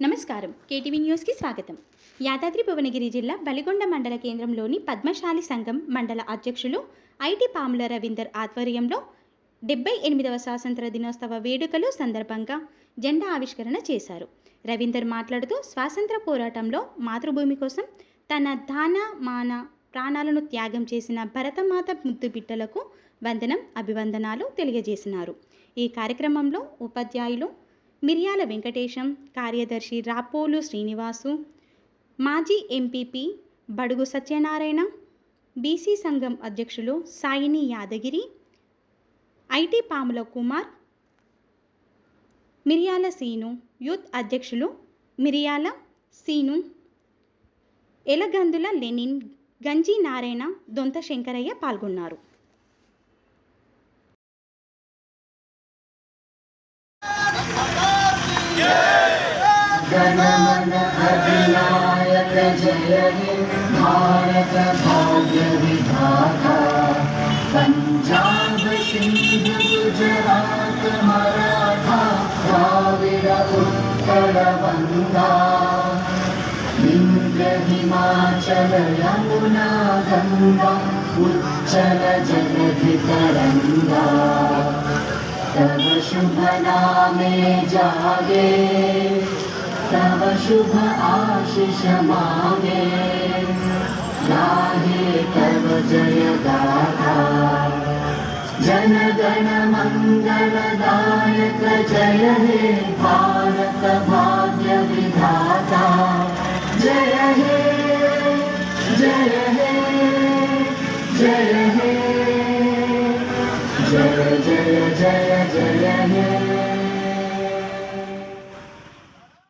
నమస్కారం. కేటీవీ న్యూస్కి స్వాగతం. యాదాద్రి భువనగిరి జిల్లా బలిగొండ మండల కేంద్రంలోని పద్మశాలి సంఘం మండల అధ్యక్షులు ఐటి పాముల రవీందర్ ఆధ్వర్యంలో డెబ్బై ఎనిమిదవ స్వాతంత్ర దినోత్సవ వేడుకలు సందర్భంగా జెండా ఆవిష్కరణ చేశారు. రవీందర్ మాట్లాడుతూ స్వాతంత్ర పోరాటంలో మాతృభూమి కోసం తన దాన మాన ప్రాణాలను త్యాగం చేసిన భరతమాత ముద్దు బిడ్డలకు వందనం అభివందనాలు తెలియజేసినారు. ఈ కార్యక్రమంలో ఉపాధ్యాయులు మిర్యాల వెంకటేశం కార్యదర్శి రాపోలు శ్రీనివాసు మాజీ ఎంపీపీ బడుగు సత్యనారాయణ బీసీ సంఘం అధ్యక్షులు సాయిని యాదగిరి ఐటీ పాముల కుమార్ మిరియాల సీను యూత్ అధ్యక్షులు మిరియాల సీను ఎలగందుల లెనిన్ గంజీ నారాయణ దొంత శంకరయ్య పాల్గొన్నారు. जनमन अधिनायक जय हे भारत भाग्य विधाता पंजाब सिंध गुजरात मराठा द्राविड उत्कल बंगा विंध्य हिमाचल यमुना गंगा उच्चल जगधि तरंगा तव शुभ नामे जागे, तव शुभ आशीष मागे। गाहे तव जय गाथा जन गण मंगलदायक जय हे भारत जय जय जय जय हे